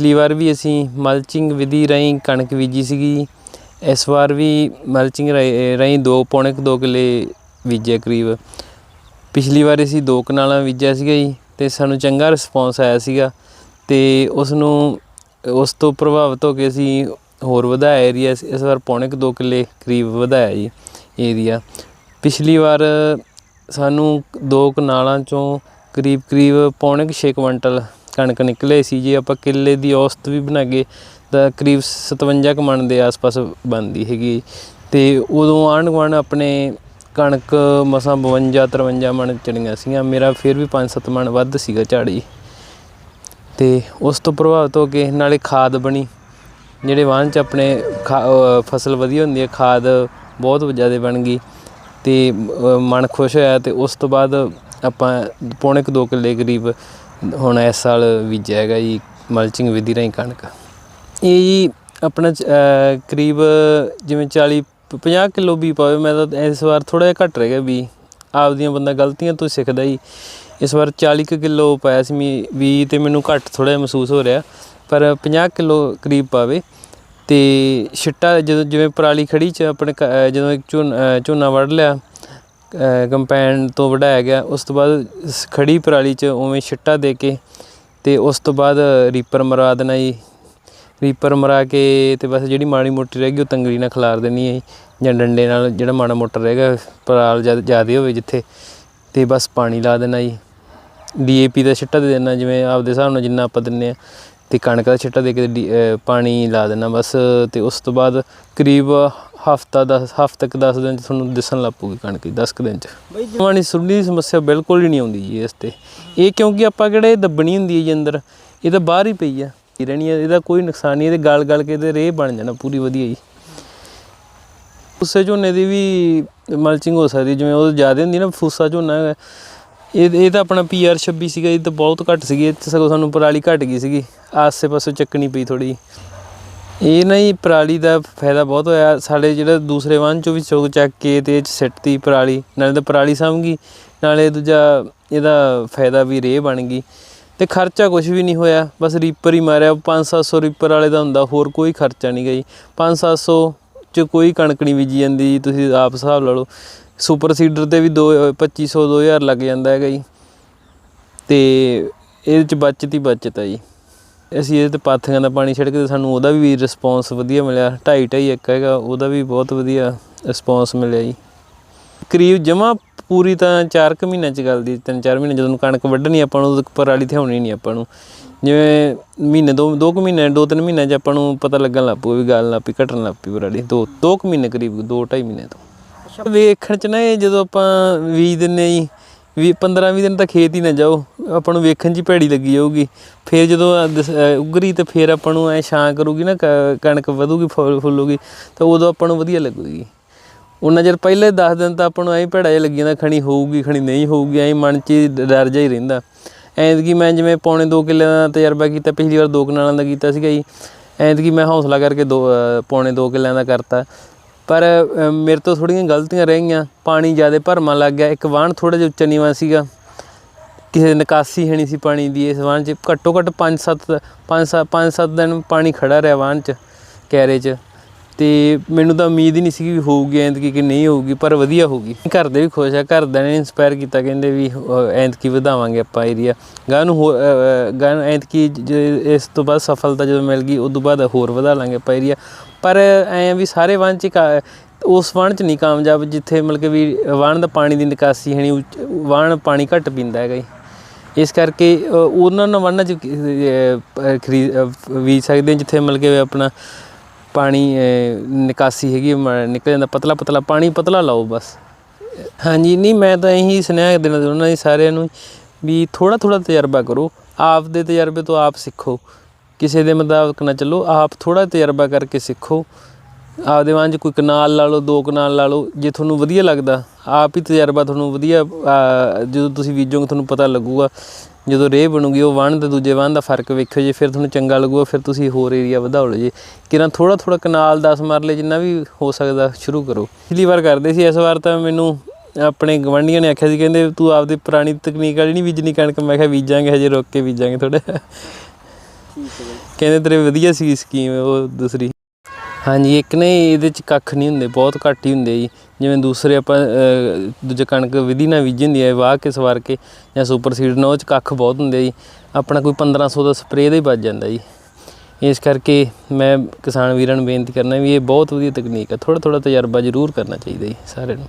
ਪਿਛਲੀ ਵਾਰ ਵੀ ਅਸੀਂ ਮਲਚਿੰਗ ਵਿਧੀ ਰਾਹੀਂ ਕਣਕ ਬੀਜੀ ਸੀਗੀ। ਇਸ ਵਾਰ ਵੀ ਮਲਚਿੰਗ ਰਾਹੀਂ ਰਾਹੀਂ ਦੋ, ਪੌਣੇ ਕੁ ਦੋ ਕਿੱਲੇ ਬੀਜਿਆ ਕਰੀਬ। ਪਿਛਲੀ ਵਾਰ ਅਸੀਂ ਦੋ ਕਨਾਲਾਂ ਬੀਜਿਆ ਸੀਗਾ ਜੀ ਤੇ ਸਾਨੂੰ ਚੰਗਾ ਰਿਸਪੌਂਸ ਆਇਆ ਸੀਗਾ ਤੇ ਉਸ ਨੂੰ, ਉਸ ਤੋਂ ਪ੍ਰਭਾਵਿਤ ਹੋ ਕੇ ਅਸੀਂ ਹੋਰ ਵਧਾਇਆ ਏਰੀਆ ਇਸ ਵਾਰ ਪੌਣੇ ਕੁ ਦੋ ਕਿੱਲੇ ਕਰੀਬ ਵਧਾਇਆ ਜੀ ਏਰੀਆ ਪਿਛਲੀ ਵਾਰ ਸਾਨੂੰ ਦੋ ਕਨਾਲਾਂ ਚੋਂ ਕਰੀਬ ਕਰੀਬ ਪੌਣੇ ਕੁ ਛੇ ਕੁਇੰਟਲ ਕਣਕ ਨਿਕਲੇ ਸੀ ਜੇ ਆਪਾਂ ਕਿੱਲੇ ਦੀ ਔਸਤ ਵੀ ਬਣਾਗੇ ਤਾਂ ਕਰੀਬ 57 ਕੁ ਮਣ ਦੇ ਆਸ-ਪਾਸ ਬਣਦੀ ਹੈਗੀ। ਤੇ ਉਦੋਂ ਆਂਢ ਗੁਆਂਢ ਆਪਣੇ ਕਣਕ ਮਸਾਂ 52 53 ਮਣ ਚੜੀਆਂ ਸੀਗੀਆਂ। ਮੇਰਾ ਫਿਰ ਵੀ 5-7 ਮਣ ਵੱਧ ਸੀਗਾ ਝਾੜੀ। ਤੇ ਉਸ ਤੋਂ ਪ੍ਰਭਾਵਿਤ ਹੋ ਕੇ ਨਾਲੇ ਖਾਦ ਬਣੀ। ਜਿਹੜੇ ਵਾਹਨ ਚ ਆਪਣੇ ਖਾ- ਫਸਲ ਵਧੀਆ ਹੁੰਦੀ ਹੈ, ਖਾਦ ਬਹੁਤ ਜ਼ਿਆਦਾ ਬਣ ਗਈ। ਤੇ ਮਨ ਖੁਸ਼ ਹੋਇਆ ਤੇ ਉਸ ਤੋਂ ਬਾਅਦ ਆਪਾਂ ਪੌਣੇ ਕੁ ਦੋ ਕਿੱਲੇ ਕਰੀਬ ਹੁਣ ਇਸ ਸਾਲ ਬੀਜਿਆ ਹੈਗਾ ਜੀ ਮਲਚਿੰਗ ਵਿਧੀ ਰਾਹੀਂ ਕਣਕ। ਇਹ ਜੀ ਆਪਣਾ ਚ- ਕਰੀਬ ਜਿਵੇਂ 40 50 ਕਿਲੋ ਵੀ ਪਾਵੇ, ਮੈਂ ਤਾਂ ਇਸ ਵਾਰ ਥੋੜਾ ਜਿਹਾ ਘੱਟ ਰਹਿ ਗਿਆ ਵੀ ਆਪਦੀਆਂ ਬੰਦਾ ਗਲਤੀਆਂ ਤੋਂ ਸਿੱਖਦਾ ਜੀ। ਇਸ ਵਾਰ 40 ਕੁ ਕਿਲੋ ਪਾਇਆ ਸੀ ਵੀ ਵੀ ਤੇ ਮੈਨੂੰ ਘੱਟ ਥੋੜਾ ਜਿਹਾ ਮਹਿਸੂਸ ਹੋ ਰਿਹਾ। ਪਰ 50 ਕਿਲੋ ਕਰੀਬ ਪਾਵੇ। ਤੇ ਛਿੱਟਾ ਜਦੋਂ, ਜਿਵੇਂ ਪਰਾਲੀ ਖੜੀ ਚ, ਆਪਣੇ ਕ- ਜਦੋਂ ਇੱਕ ਝੋਨਾ ਝੋਨਾ ਵੱਢ ਲਿਆ ਕੰਪੈਨ ਤੋਂ ਵਢਾਇਆ ਗਿਆ। ਉਸ ਤੋਂ ਬਾਅਦ ਸ- ਖੜੀ ਪਰਾਲੀ ਚ ਉਵੇਂ ਛਿੱਟਾ ਦੇ ਕੇ ਤੇ ਉਸ ਤੋਂ ਬਾਅਦ ਰੀਪਰ ਮਰਾ ਦੇਣਾ ਜੀ। ਰੀਪਰ ਮਰਾ ਕੇ ਤੇ ਬਸ ਜਿਹੜੀ ਮਾੜੀ ਮੋਟੀ ਰਹਿ ਗਈ ਉਹ ਤੰਗੜੀ ਨਾਲ ਖਿਲਾਰ ਦੇਣੀ ਹੈ ਜੀ, ਜਾਂ ਡੰਡੇ ਨਾਲ ਜਿਹੜਾ ਮਾੜਾ ਮੋਟਾ ਰਹੇਗਾ ਪਰਾਲ ਜਦ ਜ਼ਿਆਦਾ ਹੋਵੇ ਜਿੱਥੇ ਤੇ ਬਸ ਪਾਣੀ ਲਾ ਦੇਣਾ ਜੀ। ਡੀਏਪੀ ਦਾ ਛਿੱਟਾ ਦੇ ਦੇਣਾ ਜਿਵੇਂ ਆਪਦੇ ਹਿਸਾਬ ਨਾਲ ਜਿੰਨਾ ਆਪਾਂ ਦਿੰਨੇ ਆ ਤੇ ਕਣਕ ਦਾ ਛਿੱਟਾ ਦੇ ਕੇ ਡੀ- ਪਾਣੀ ਲਾ ਦੇਣਾ ਬਸ। ਤੇ ਉਸ ਤੋਂ ਬਾਅਦ ਕਰੀਬ ਹਫਤਾ ਦਸ, ਹਫ਼ਤੇ ਤੱਕ 10 ਦਿਨ ਚ ਤੁਹਾਨੂੰ ਦਿਸਣ ਲੱਗ ਪਊਗੀ ਕਣਕ ਦੀ 10 ਕੁ ਦਿਨ ਚ। ਬਈ ਪਾਣੀ ਸੁੰਡੀ ਦੀ ਸਮੱਸਿਆ ਬਿਲਕੁਲ ਹੀ ਨਹੀਂ ਆਉਂਦੀ ਜੀ ਇਸ ਤੇ। ਇਹ ਕਿਉਂਕਿ ਆਪਾਂ ਕਿਹੜਾ ਇਹ ਦੱਬਣੀ ਹੁੰਦੀ ਹੈ ਜੀ ਅੰਦਰ, ਇਹ ਤਾਂ ਬਾਹਰ ਹੀ ਪਈ ਆ। ਇਹ ਰਹਿਣੀ ਆ, ਇਹਦਾ ਕੋਈ ਨੁਕਸਾਨ ਨਹੀਂ, ਇਹਦੇ ਗਲ ਗਲ ਕੇ ਇਹਦੇ ਰੇਹ ਬਣ ਜਾਣਾ ਪੂਰੀ ਵਧੀਆ ਜੀ। ਫੂਸੇ ਝੋਨੇ ਦੀ ਵੀ ਮਲਚਿੰਗ ਹੋ ਸਕਦੀ ਜਿਵੇਂ ਉਹ ਜ਼ਿਆਦਾ ਹੁੰਦੀ ਨਾ ਫੂਸਾ ਝੋਨਾ ਹੈਗਾ ਇਹ ਇਹ ਤਾਂ ਆਪਣਾ ਪੀਆਰ 26 ਸੀਗਾ, ਇਹ ਤਾਂ ਬਹੁਤ ਘੱਟ ਸੀਗੀ ਇਹ 'ਚ ਸਗੋਂ ਸਾਨੂੰ ਪਰਾਲੀ ਘਟ ਗਈ ਸੀਗੀ। ਆਸੇ ਪਾਸੇ ਚੱਕਣੀ ਪਈ ਥੋੜੀ ਇਹ ਨਾ ਜੀ ਪਰਾਲੀ ਦਾ ਫਾਇਦਾ ਬਹੁਤ ਹੋਇਆ। ਸਾਡੇ ਜਿਹੜਾ ਦੂਸਰੇ ਵਾਹਨ ਚੋਂ ਵੀ ਚੁਗ ਚੱਕ ਕੇ ਤੇ ਇਹ 'ਚ ਸਿੱਟਤੀ ਪਰਾਲੀ। ਨਾਲੇ ਤਾਂ ਪਰਾਲੀ ਸਾਂਭ ਗਈ ਨਾਲੇ ਦੂਜਾ ਇਹਦਾ ਫਾਇਦਾ ਵੀ ਰੇਹ ਬਣ ਗਈ। ਤੇ ਖਰਚਾ ਕੁਝ ਵੀ ਨਹੀਂ ਹੋਇਆ। ਬਸ ਰੀਪਰ ਹੀ ਮਾਰਿਆ। 5-700 ਰੀਪਰ ਵਾਲੇ ਦਾ ਹੁੰਦਾ ਹੋਰ ਕੋਈ ਖਰਚਾ ਨਹੀਂ ਗਈ 5-700 ਚ ਕੋਈ ਕਣਕ ਨਹੀਂ ਬੀਜੀ ਜਾਂਦੀ ਜੀ, ਤੁਸੀਂ ਆਪ ਹਿਸਾਬ ਲਾ ਲਓ। ਸੁਪਰ ਸੀਡਰ ਤੇ ਵੀ 2 2500 2000 ਲੱਗ ਜਾਂਦਾ ਹੈਗਾ ਜੀ। ਤੇ ਇਹਦੇ ਚ ਬਚਤ ਹੀ ਬਚਤ ਹੈ ਜੀ। ਅਸੀਂ ਇਹਦੇ ਤੇ ਪਾਥੀਆਂ ਦਾ ਪਾਣੀ ਛਿੜਕ ਕੇ ਸਾਨੂੰ ਉਹਦਾ ਵੀ ਰਿਸਪੌਂਸ ਵਧੀਆ ਮਿਲਿਆ, ਢਾਈ ਢਾਈ ਇੱਕ ਹੈਗਾ, ਉਹਦਾ ਵੀ ਬਹੁਤ ਵਧੀਆ ਰਿਸਪੌਂਸ ਮਿਲਿਆ ਜੀ। ਕਰੀਬ ਜਮਾ ਪੂਰੀ ਤਾਂ 4 ਕੁ ਮਹੀਨਿਆਂ ਚ ਗੱਲ ਦੀ 3-4 ਮਹੀਨੇ ਜਦੋਂ ਕਣਕ ਵੱਢਣੀ ਆਪਾਂ ਨੂੰ ਉਦੋਂ ਪਰਾਲੀ ਤੇ ਹੋਣੀ ਨਹੀਂ ਆਪਾਂ ਨੂੰ। ਜਿਵੇਂ ਮਹੀਨੇ ਦੋ ਦੋ ਕੁ ਮਹੀਨੇ, ਦੋ ਤਿੰਨ ਮਹੀਨਿਆਂ ਚ ਆਪਾਂ ਨੂੰ ਪਤਾ ਲੱਗਣ ਲੱਗ ਪਊ ਵੀ ਗੱਲ ਲੱਗ ਪਈ, ਘਟਣ ਲੱਗ ਪਈ ਪਰਾਲੀ ਦੋ ਦੋ ਕੁ ਮਹੀਨੇ ਕਰੀਬ, ਦੋ ਢਾਈ ਮਹੀਨੇ ਤੋਂ। ਵੇਖਣ ਚ ਨਾ ਇਹ ਜਦੋਂ ਆਪਾਂ ਬੀਜ ਦਿੰਨੇ ਜੀ ਵੀ 15 20 ਦਿਨ ਤਾਂ ਖੇਤ ਹੀ ਨਾ ਜਾਓ। ਆਪਾਂ ਨੂੰ ਵੇਖਣ 'ਚ ਹੀ ਭੈੜੀ ਲੱਗੀ ਜਾਊਗੀ। ਫਿਰ ਜਦੋਂ ਦਸ- ਅਹ ਉਗਰੀ ਤੇ ਫਿਰ ਆਪਾਂ ਨੂੰ ਐ ਛਾਂ ਕਰੂਗੀ ਨਾ, ਕ- ਕਣਕ ਵਧੂਗੀ, ਫੁੱਲ, ਫੁੱਲੂਗੀ, ਤਾਂ ਉਦੋਂ ਆਪਾਂ ਨੂੰ ਵਧੀਆ ਲੱਗੂਗੀ। ਉਹਨਾਂ ਚਿਰ ਪਹਿਲੇ 10 ਦਿਨ ਤਾਂ ਆਪਾਂ ਨੂੰ ਐਂ ਭੈੜਾ ਜਿਹਾ ਲੱਗੀ ਜਾਂਦਾ ਖਣੀ ਹੋਊਗੀ, ਖਣੀ ਨਹੀਂ ਹੋਊਗੀ, ਐਂ ਮਨ 'ਚ ਹੀ ਡਰ ਜਿਹਾ ਹੀ ਰਹਿੰਦਾ। ਐਂਦਕੀ ਮੈਂ ਜਿਵੇਂ ਪੌਣੇ 2 ਕਿੱਲੇ ਦਾ ਤਜਰਬਾ ਕੀਤਾ, ਪਿਛਲੀ ਵਾਰ 2 ਕਨਾਲਾਂ ਦਾ ਕੀਤਾ ਸੀਗਾ ਜੀ। ਐਂਦਕੀ ਮੈਂ ਹੌਸਲਾ ਕਰਕੇ ਦੋ, ਅਹ ਪੌਣੇ 2 ਕਿੱਲਿਆਂ ਦਾ ਕਰਤਾ। ਪਰ ਮੇਰੇ ਤੋਂ ਥੋੜੀਆਂ ਗਲਤੀਆਂ ਰਹਿ ਗਈਆਂ। ਪਾਣੀ ਜ਼ਿਆਦਾ ਭਰਮਾ ਲੱਗ ਗਿਆ। ਇੱਕ ਵਾਹਣ ਥੋੜਾ ਜਿਹਾ ਉੱਚਾ ਨੀਵਾਂ ਸੀਗਾ। ਕਿਸੇ ਨਿਕਾਸੀ ਹੈ ਨਹੀਂ ਸੀ ਪਾਣੀ ਦੀ ਇਸ ਵਾਹਣ 'ਚ। ਘੱਟੋ ਘੱਟ 5-7 5-7 5-7 ਦਿਨ ਪਾਣੀ ਖੜਾ ਰਿਹਾ ਵਾਹਣ 'ਚ ਕੈਰੇ 'ਚ ਤੇ ਮੈਨੂੰ ਤਾਂ ਉਮੀਦ ਹੀ ਨਹੀਂ ਸੀ ਵੀ ਹੋਊਗੀ ਐਂਦਕੀ ਕਿ ਨਹੀਂ ਹੋਊਗੀ ਪਰ ਵਧੀਆ ਹੋਊਗੀ। ਘਰ ਦੇ ਵੀ ਖੁਸ਼ ਆ ਘਰਦਿਆਂ ਨੇ ਇਨਸਪਾਇਰ ਕੀਤਾ ਕਹਿੰਦੇ ਵੀ ਐਂਦਕੀ ਵਧਾਵਾਂਗੇ ਆਪਾਂ ਏਰੀਆ ਗਾਂ ਨੂੰ ਹੋਰ, ਅਹ, ਗਾਂ ਨੂੰ ਜ- ਇਸ ਤੋਂ ਬਾਅਦ ਸਫਲਤਾ ਜਦੋਂ ਮਿਲ ਗਈ ਉਸ ਤੋਂ ਬਾਅਦ ਹੋਰ ਵਧਾ ਲਾਂਗੇ ਆਪਾਂ ਏਰੀਆ ਪਰ ਐਂ ਵੀ ਸਾਰੇ ਵਣ ਚ ਕਾ- ਉਸ ਵਣ ਚ ਨਹੀਂ ਕਾਮਯਾਬ ਜਿੱਥੇ ਮਤਲਬ ਕਿ ਵੀ ਵਣ ਦਾ ਪਾਣੀ ਦੀ ਨਿਕਾਸੀ ਹੈ ਨਹੀਂ ਵਣ ਪਾਣੀ ਘੱਟ ਪੀਂਦਾ ਹੈਗਾ ਜੀ। ਇਸ ਕਰਕੇ ਉਹਨਾਂ ਨੂੰ ਵੰਨਾਂ ਚ ਖਰੀਦ ਵੀ ਸਕਦੇ ਹਾਂ ਜਿੱਥੇ ਮਤਲਬ ਕਿ ਆਪਣਾ ਪਾਣੀ ਨਿਕਾਸੀ ਹੈਗੀ, ਮ- ਨਿਕਲ ਜਾਂਦਾ ਪਤਲਾ ਪਤਲਾ, ਪਾਣੀ ਪਤਲਾ ਲਾਓ ਬਸ। ਹਾਂਜੀ, ਨਹੀਂ, ਮੈਂ ਤਾਂ ਇਹੀ ਸੁਨੇਹਾ ਦੇਣਾ ਚਾਹੁੰਦਾ ਜੀ ਸਾਰਿਆਂ ਨੂੰ ਵੀ ਥੋੜਾ ਥੋੜਾ ਤਜਰਬਾ ਕਰੋ। ਆਪ ਦੇ ਤਜਰਬੇ ਤੋਂ ਆਪ ਸਿੱਖੋ। ਕਿਸੇ ਦੇ ਮੁਤਾਬਕ ਨਾ ਚੱਲੋ, ਆਪ ਥੋੜਾ ਤਜਰਬਾ ਕਰਕੇ ਸਿੱਖੋ। ਆਪਦੇ ਵਾਂਝ ਕੋਈ ਕਨਾਲ ਲਾ ਲਓ, ਦੋ ਕਨਾਲ ਲਾ ਲਓ, ਜੇ ਤੁਹਾਨੂੰ ਵਧੀਆ ਲੱਗਦਾ, ਆਪ ਹੀ ਤਜਰਬਾ ਤੁਹਾਨੂੰ ਵਧੀਆ ਜਦੋਂ ਤੁਸੀਂ ਬੀਜੋਗੇ, ਤੁਹਾਨੂੰ ਪਤਾ ਲੱਗੂਗਾ ਜਦੋਂ ਰੇਹ ਬਣੂਗੀ ਉਹ ਵਾਣ ਤੇ ਦੂਜੇ ਵਾਣ ਦਾ ਫ਼ਰਕ ਵੇਖਿਓ ਜੇ ਫਿਰ ਤੁਹਾਨੂੰ ਚੰਗਾ ਲੱਗੂਗਾ ਫਿਰ ਤੁਸੀਂ ਹੋਰ ਏਰੀਆ ਵਧਾਓ ਲਓ ਜੀ। ਕਿਰਾਂ ਥੋੜਾ ਥੋੜਾ ਕਨਾਲ 10 ਮਰਲੇ ਜਿੰਨਾ ਵੀ ਹੋ ਸਕਦਾ ਸ਼ੁਰੂ ਕਰੋ। ਪਿਛਲੀ ਵਾਰ ਕਰਦੇ ਸੀ ਇਸ ਵਾਰ ਤਾਂ ਮੈਨੂੰ ਆਪਣੇ ਗਵੰਡੀਆਂ ਨੇ ਆਖਿਆ ਸੀ ਕਹਿੰਦੇ ਤੂੰ ਆਪਦੀ ਪੁਰਾਣੀ ਤਕਨੀਕ ਵਾਲੀ ਨਹੀਂ ਬੀਜਣੀ ਕਣਕ। ਮੈਂ ਕਿਹਾ ਬੀਜਾਂਗੇ ਹਜੇ ਰੁੱਕ ਕੇ ਬੀਜਾਂਗੇ ਥੋੜਾ ਕਹਿੰਦੇ ਤੇਰੇ ਵਧੀਆ ਸੀ ਸਕੀਮ ਉਹ ਦੂਸਰੀ। ਹਾਂਜੀ, ਇੱਕ ਨੇ ਇਹਦੇ ਚ ਕੱਖ ਨਹੀਂ ਹੁੰਦੇ, ਬਹੁਤ ਘੱਟ ਹੀ ਹੁੰਦੇ ਜੀ। ਜਿਵੇਂ ਦੂਸਰੇ ਆਪਾਂ ਦੂਜੇ ਕਣਕ ਵਿਧੀ ਨਾਲ ਬੀਜੀ ਹੁੰਦੀ ਹੈ ਵਾਹ ਕੇ ਸਵਾਰ ਕੇ ਜਾਂ ਸੁਪਰ ਸੀਡ ਨਾਲ, ਉਹ ਚ ਕੱਖ ਬਹੁਤ ਹੁੰਦੇ ਜੀ। ਆਪਣਾ ਕੋਈ 1500 ਦਾ ਸਪਰੇਅ ਦਾ ਹੀ ਬਚ ਜਾਂਦਾ ਜੀ। ਇਸ ਕਰਕੇ ਮੈਂ ਕਿਸਾਨ ਵੀਰਾਂ ਨੂੰ ਬੇਨਤੀ ਕਰਨਾ ਵੀ ਇਹ ਬਹੁਤ ਵਧੀਆ ਤਕਨੀਕ ਹੈ ਥੋੜਾ ਥੋੜਾ ਤਜਰਬਾ ਜ਼ਰੂਰ ਕਰਨਾ ਚਾਹੀਦਾ ਜੀ ਸਾਰਿਆਂ ਨੂੰ।